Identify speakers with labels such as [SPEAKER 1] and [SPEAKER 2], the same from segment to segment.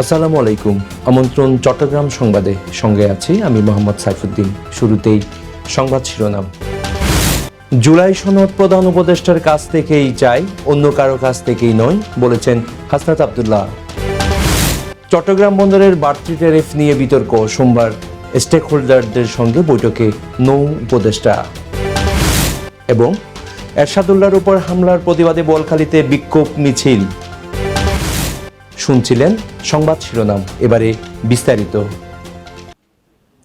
[SPEAKER 1] আসসালামু আলাইকুম। আমন্ত্রণ চট্টগ্রাম সংবাদে। সঙ্গে আছি আমি মোহাম্মদ সাইফুদ্দিন। শুরুতেই সংবাদ শিরোনাম। জুলাই সনদ প্রধান উপদেষ্টার কাছ থেকেই চাই, অন্য কারও কাছ থেকেই নয়, বলেছেন হাসনাত আবদুল্লাহ। চট্টগ্রাম বন্দরের বাড়তি ট্যারিফ নিয়ে বিতর্ক। সোমবার স্টেক হোল্ডারদের সঙ্গে বৈঠকে নৌ উপদেষ্টা। এবং এরশাদুল্লাহর উপর হামলার প্রতিবাদে বলখালিতে বিক্ষোভ মিছিল। শুনছিলেন সংবাদ শিরোনাম। এবারে বিস্তারিত।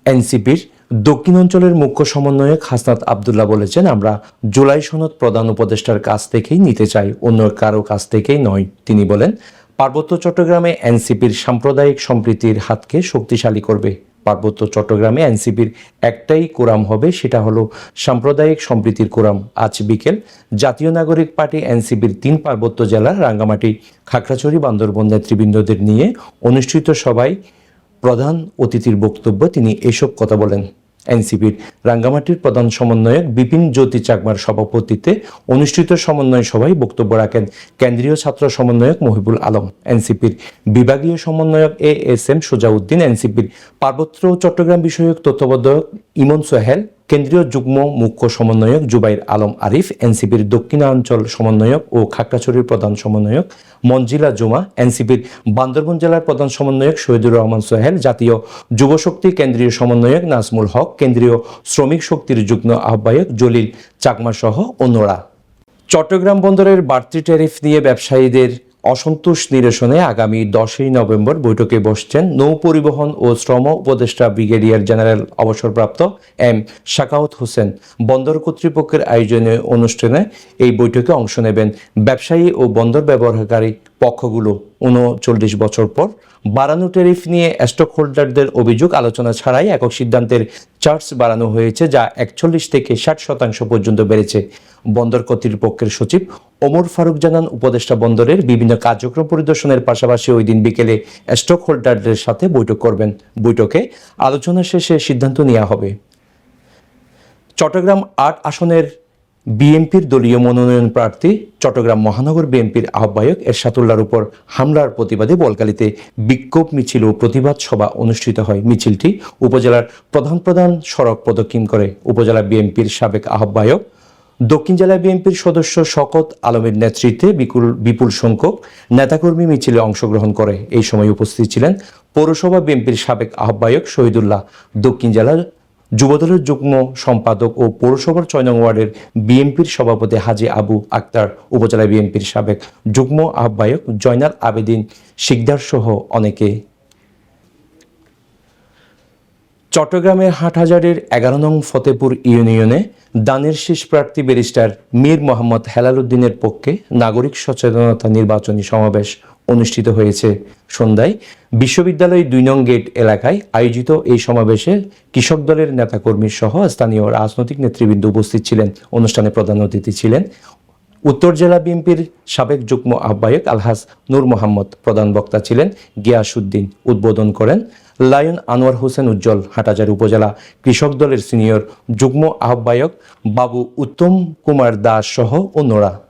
[SPEAKER 1] এনসিপির দক্ষিণ অঞ্চলের মুখ্য সমন্বয়ক হাসনাত আবদুল্লাহ বলেছেন, আমরা জুলাই সনদ প্রধান উপদেষ্টার কাছ থেকেই নিতে চাই, অন্য কারও কাছ থেকেই নয়। তিনি বলেন, পার্বত্য চট্টগ্রামে এনসিপির সাম্প্রদায়িক সম্প্রীতির হাতকে শক্তিশালী করবে। পার্বত্য চট্টগ্রামে এনসিপির একটাই কোরাম হবে, সেটা হলো সাম্প্রদায়িক সম্প্রীতির কোরাম। আজ বিকেল জাতীয় নাগরিক পার্টি এনসিপির তিন পার্বত্য জেলার রাঙ্গামাটি, খাগড়াছড়ি, বান্দরবন নেতৃবৃন্দদের নিয়ে অনুষ্ঠিত সভায় প্রধান অতিথির বক্তব্য তিনি এসব কথা বলেন। এনসিপির রাঙ্গামাটির প্রধান সমন্বয়ক বিপিন জ্যোতি চাকমার সভাপতিত্বে অনুষ্ঠিত সমন্বয় সভায় বক্তব্য রাখেন কেন্দ্রীয় ছাত্র সমন্বয়ক মহিবুল আলম। এনসিপির বিভাগীয় সমন্বয়ক এ এস এম সোজাউদ্দিন, এনসিপির পার্বত্য চট্টগ্রাম বিষয়ক তত্ত্বাবধায়ক ইমন সোহেল কেন্দ্রীয় যুগ্ম মুখ্য সমন্বয়ক জুবাইর আলম আরিফ, এনসিপির দক্ষিণাঞ্চল সমন্বয়ক ও খাগড়াছড়ির প্রধান সমন্বয়ক মঞ্জিলা জুমা, এনসিপির বান্দরবন জেলার প্রধান সমন্বয়ক শহীদুর রহমান সোহেল, জাতীয় যুবশক্তি কেন্দ্রীয় সমন্বয়ক নাজমুল হক, কেন্দ্রীয় শ্রমিক শক্তির যুগ্ম আহ্বায়ক জলিল চাকমা সহ অন্যরা। চট্টগ্রাম বন্দরের বাড়তি ট্যারিফ নিয়ে ব্যবসায়ীদের অসন্তোষ নিরসনে আগামী দশই নভেম্বর বৈঠকে বসছেন নৌ পরিবহন ও শ্রম উপদেষ্টা ব্রিগেডিয়ার জেনারেল অবসরপ্রাপ্ত এম শাকাউত হোসেন। বন্দর কর্তৃপক্ষের আয়োজনে অনুষ্ঠানে এই বৈঠকে অংশ নেবেন। ব্যবসায়ী ও বন্দর ব্যবহারকারী পক্ষগুলো উনচল্লিশ বছর পর বাড়ানো ট্যারিফ নিয়ে স্টক হোল্ডারদের অভিযোগ, আলোচনা ছাড়াই একক সিদ্ধান্তের চার্জ বাড়ানো হয়েছে, যা একচল্লিশ থেকে ষাট শতাংশ পর্যন্ত বেড়েছে। বন্দর কর্তৃপক্ষের সচিব ওমর ফারুক জানান, উপদেষ্টা বন্দরের বিভিন্ন কার্যক্রম পরিদর্শনের পাশাপাশি ওই দিন বিকেলে স্টক হোল্ডারদের সাথে বৈঠক করবেন। বৈঠকে আলোচনা শেষে সিদ্ধান্ত নেওয়া হবে। চট্টগ্রাম আট আসনের বিএনপির দলীয় মনোনয়ন প্রার্থী চট্টগ্রাম মহানগর বিএনপির আহ্বায়ক এরশাদুল্লাহর উপর হামলার প্রতিবাদে বলকালিতে বিক্ষোভ, মিছিল ও প্রতিবাদ সভা অনুষ্ঠিত হয়। মিছিলটি উপজেলার প্রধান প্রধান সড়ক প্রদক্ষিণ করে। উপজেলা বিএনপির সাবেক আহ্বায়ক, দক্ষিণ জেলা বিএনপির সদস্য শকত আলমের নেতৃত্বে বিপুল বিপুল সংখ্যক নেতাকর্মী মিছিলে অংশগ্রহণ করে। এই সময় উপস্থিত ছিলেন পৌরসভা বিএনপির সাবেক আহ্বায়ক শহীদুল্লাহ, দক্ষিণ জেলার যুবদলের যুগ্ম সম্পাদক ও পৌরসভার ছয় নং ওয়ার্ডের বিএনপির সভাপতি হাজি আবু আক্তার, উপজেলা বিএনপির সাবেক যুগ্ম আহ্বায়ক জয়নাল আবেদিন শিকদার সহ অনেকে। চট্টগ্রামের হাটহাজারের এগারো নং ফতেপুর ইউনিয়নে দানের শীষ প্রার্থী ব্যারিস্টার মীর মোহাম্মদ হেলাল উদ্দিনের পক্ষে নাগরিক সচেতনতা নির্বাচনী সমাবেশ অনুষ্ঠিত হয়েছে সন্ধ্যায়। বিশ্ববিদ্যালয় দুই নং গেট এলাকায় আয়োজিত এই সমাবেশে কৃষক দলের নেতাকর্মী সহ স্থানীয় রাজনৈতিক নেতৃবৃন্দ উপস্থিত ছিলেন। অনুষ্ঠানে প্রধান অতিথি ছিলেন উত্তর জেলা বিএনপির সাবেক যুগ্ম আহ্বায়ক আলহাজ নূর মোহাম্মদ। প্রধান বক্তা ছিলেন গিয়াসুদ্দিন উদ্বোধন করেন লায়ন আনোয়ার হোসেন উজ্জ্বল হাটাজার উপজেলা কৃষক দলের সিনিয়র যুগ্ম আহ্বায়ক বাবু উত্তম কুমার দাস সহ অন্যরা।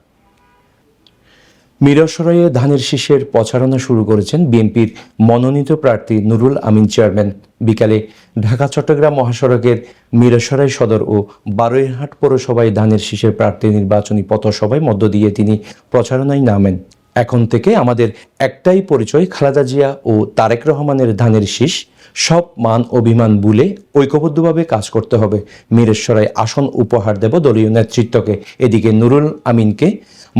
[SPEAKER 1] মিরসরাইয়ে ধানের শীষের প্রচারণা শুরু করেছেন বিএনপির মনোনীত প্রার্থী নুরুল আমিন চেয়ারম্যান। বিকালে ঢাকা, চট্টগ্রাম মহাসড়কের মিরসরাই সদর ও বারৈহাট পৌরসভায় ধানের শীষের প্রার্থী নির্বাচনী পথসভায় মধ্য দিয়ে তিনি প্রচারণায় নামেন। এখন থেকে আমাদের একটাই পরিচয়, খালেদা জিয়া ও তারেক রহমানের ধানের শীষ। সব মান অভিমান ভুলে ঐক্যবদ্ধভাবে কাজ করতে হবে। মিরেশ্বরায় আসন উপহার দেব দলীয় নেতৃত্বকে। এদিকে নুরুল আমিনকে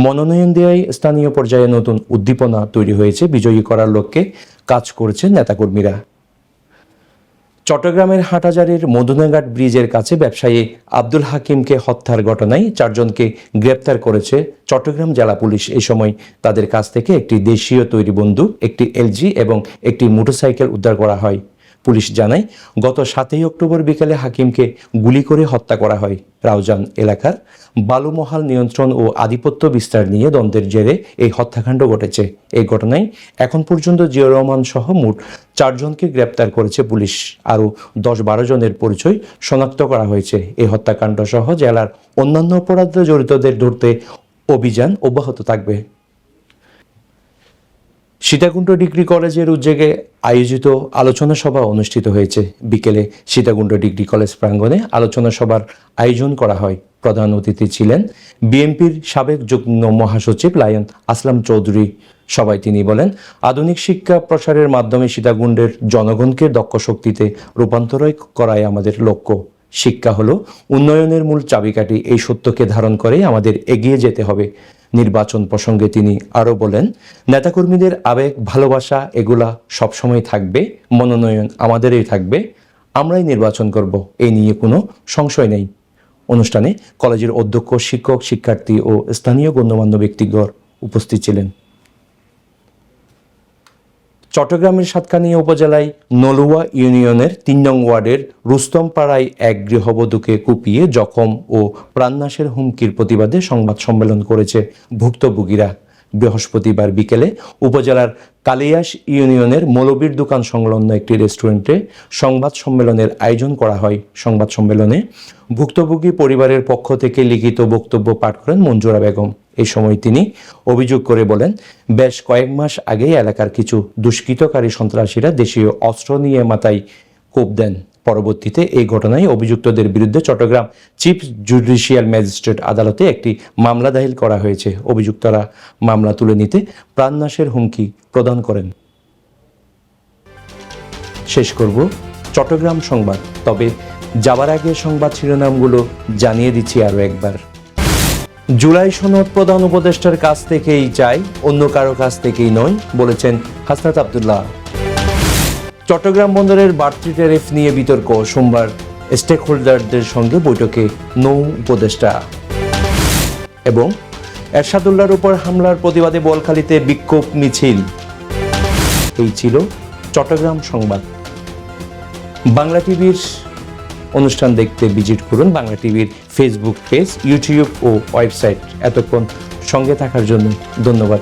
[SPEAKER 1] মনোনয়ন দেওয়ায় স্থানীয় পর্যায়ে নতুন উদ্দীপনা তৈরি হয়েছে। বিজয়ী করার লক্ষ্যে কাজ করছেন নেতাকর্মীরা। চট্টগ্রামের হাটহাজারির মধুনাঘাট ব্রিজের কাছে ব্যবসায়ী আব্দুল হাকিমকে হত্যার ঘটনায় চারজনকে গ্রেপ্তার করেছে চট্টগ্রাম জেলা পুলিশ। এ সময় তাদের কাছ থেকে একটি দেশীয় তৈরি বন্দুক, একটি এলজি এবং একটি মোটরসাইকেল উদ্ধার করা হয়। পুলিশ জানায়, গত সাতই অক্টোবর বিকেলে হাকিমকে গুলি করে হত্যা করা হয় রাউজান এলাকার বালুমহাল নিয়ন্ত্রণ ও আধিপত্য বিস্তার নিয়ে দ্বন্দ্বের জেরে এই হত্যাকাণ্ড ঘটেছে। এই ঘটনায় এখন পর্যন্ত জিয়া রহমান সহ মোট চারজনকে গ্রেপ্তার করেছে পুলিশ। আরও দশ বারো জনের পরিচয় শনাক্ত করা হয়েছে। এই হত্যাকাণ্ড সহ জেলার অন্যান্য অপরাধে জড়িতদের ধরতে অভিযান অব্যাহত থাকবে। সীতাকুণ্ড ডিগ্রি কলেজের উদ্যোগে আয়োজিত আলোচনা সভা অনুষ্ঠিত হয়েছে। বিকেলে সীতাকুণ্ড ডিগ্রি কলেজ প্রাঙ্গণে আলোচনা সভার আয়োজন করা হয়। প্রধান অতিথি ছিলেন বিএনপির সাবেক যুগ্ম মহাসচিব লায়ন আসলাম চৌধুরী। সবাই তিনি বলেন, আধুনিক শিক্ষা প্রসারের মাধ্যমে সীতাকুণ্ডের জনগণকে দক্ষ শক্তিতে রূপান্তর করাই আমাদের লক্ষ্য। শিক্ষা হলো উন্নয়নের মূল চাবিকাঠি। এই সত্যকে ধারণ করে আমাদের এগিয়ে যেতে হবে। নির্বাচন প্রসঙ্গে তিনি আরও বলেন, নেতাকর্মীদের আবেগ, ভালোবাসা, এগুলা সবসময় থাকবে, মনোনয়ন আমাদেরই থাকবে। আমরাই নির্বাচন করব এই নিয়ে কোনো সংশয় নেই। অনুষ্ঠানে কলেজের অধ্যক্ষ, শিক্ষক, শিক্ষার্থী ও স্থানীয় গণ্যমান্য ব্যক্তিগণ উপস্থিত ছিলেন। চট্টগ্রামের সাতকানিয়া উপজেলায় নলুয়া ইউনিয়নের তিন নং ওয়ার্ডের রুস্তমপাড়ায় এক গৃহবধূকে কুপিয়ে জখম ও প্রাণনাশের হুমকির প্রতিবাদে সংবাদ সম্মেলন করেছে ভুক্তভোগীরা। বৃহস্পতিবার বিকেলে উপজেলার কালিয়াস ইউনিয়নের মৌলবীর দোকান সংলগ্ন একটি রেস্টুরেন্টে সংবাদ সম্মেলনের আয়োজন করা হয়। সংবাদ সম্মেলনে ভুক্তভোগী পরিবারের পক্ষ থেকে লিখিত বক্তব্য পাঠ করেন মঞ্জুরা বেগম। এই সময় তিনি অভিযোগ করে বলেন, বেশ কয়েক মাস আগেই এলাকার কিছু দুষ্কৃতকারী সন্ত্রাসীরা দেশীয় অস্ত্র নিয়ে মাথায় কোপ দেন। পরবর্তীতে এই ঘটনায় অভিযুক্তদের বিরুদ্ধে চট্টগ্রাম চিফ জুডিশিয়াল ম্যাজিস্ট্রেট আদালতে একটি মামলা দাখিল করা হয়েছে। অভিযুক্তরা মামলা তুলে নিতে প্রাণনাশের হুমকি প্রদান করেন। শেষ করব চট্টগ্রাম সংবাদ। তবে যাবার আগে সংবাদ শিরোনামগুলো জানিয়ে দিচ্ছি আরও একবার। জুলাই সনদ প্রধান উপদেষ্টার কাছ থেকেই চাই, অন্য কারও কাছ থেকেই নয়, বলেছেন হাসনাত আবদুল্লাহ। চট্টগ্রাম বন্দরের বাড়তি ট্যারিফ নিয়ে বিতর্ক, সোমবার স্টেক হোল্ডারদের সঙ্গে বৈঠকে নৌ উপদেষ্টা। এবং এরশাদুল্লার উপর হামলার প্রতিবাদে বলখালিতে বিক্ষোভ মিছিল। এই ছিল চট্টগ্রাম সংবাদ। বাংলা টিভির অনুষ্ঠান দেখতে ভিজিট করুন বাংলা টিভির ফেসবুক পেজ ইউটিউব ও ওয়েবসাইট এতক্ষণ সঙ্গে থাকার জন্য ধন্যবাদ।